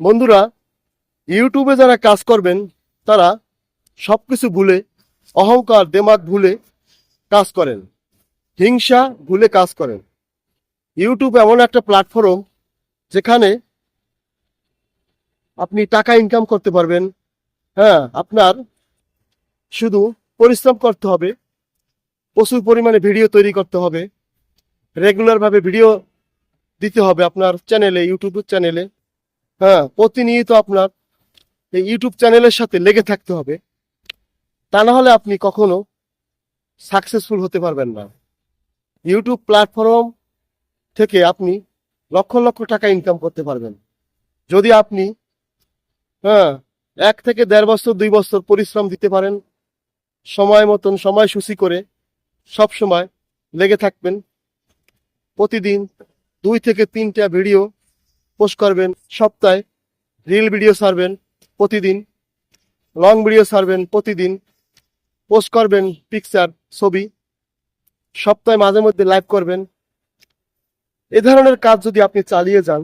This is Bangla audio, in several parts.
বন্ধুরা ইউটিউবে যারা কাজ করবেন, তারা সব কিছু ভুলে, অহংকার দেমাগ ভুলে কাজ করেন। হিংসা ভুলে কাজ করেন। ইউটিউব এমন একটা প্ল্যাটফর্ম যেখানে আপনি টাকা ইনকাম করতে পারবেন। হ্যাঁ আপনার শুধু পরিশ্রম করতে হবে, প্রচুর পরিমাণে ভিডিও তৈরি করতে হবে রেগুলারভাবে ভিডিও দিতে হবে আপনার চ্যানেলে ইউটিউব চ্যানেলে হ্যাঁ প্রতিনিয়ত আপনার এই ইউটিউব চ্যানেলের সাথে লেগে থাকতে হবে। তা না হলে আপনি কখনো সাকসেসফুল হতে পারবেন না। ইউটিউব প্ল্যাটফর্ম থেকে আপনি লক্ষ লক্ষ টাকা ইনকাম করতে পারবেন। যদি আপনি হ্যাঁ এক থেকে দেড় বছর, দুই বছর পরিশ্রম দিতে পারেন, সময় মতন, সময়সূচি করে সব সময় লেগে থাকবেন। প্রতিদিন দুই থেকে তিনটা ভিডিও পোস্ট করবেন, সপ্তাহে রিল ভিডিও ছাড়বেন প্রতিদিন লং ভিডিও ছাড়বেন প্রতিদিন পোস্ট করবেন পিকচার ছবি, সপ্তাহে মাঝে মধ্যে লাইভ করবেন। এ ধরনের কাজ যদি আপনি চালিয়ে যান,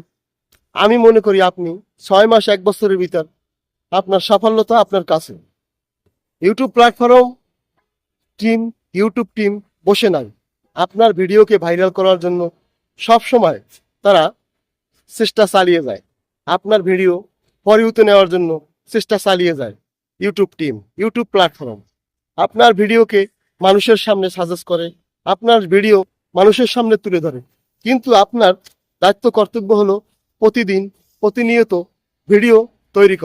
আমি মনে করি আপনি ছয় মাস, এক বছরের ভিতর আপনার সাফল্যতা আপনার কাছে। YouTube platform team YouTube team বসে নাই। আপনার ভিডিওকে ভাইরাল করার জন্য সব সময় তারা চেষ্টা চালিয়ে যায়। আপনার ভিডিও পরিহিত নেওয়ার জন্য চেষ্টা চালিয়ে যায় ইউটিউব টিম, ইউটিউব প্ল্যাটফর্ম। আপনার ভিডিওকে মানুষের সামনে সাজেস্ট করে, আপনার ভিডিও মানুষের সামনে তুলে ধরে। কিন্তু আপনার দায়িত্ব কর্তব্য হলো প্রতিদিন প্রতিনিয়ত ভিডিও তৈরি করা।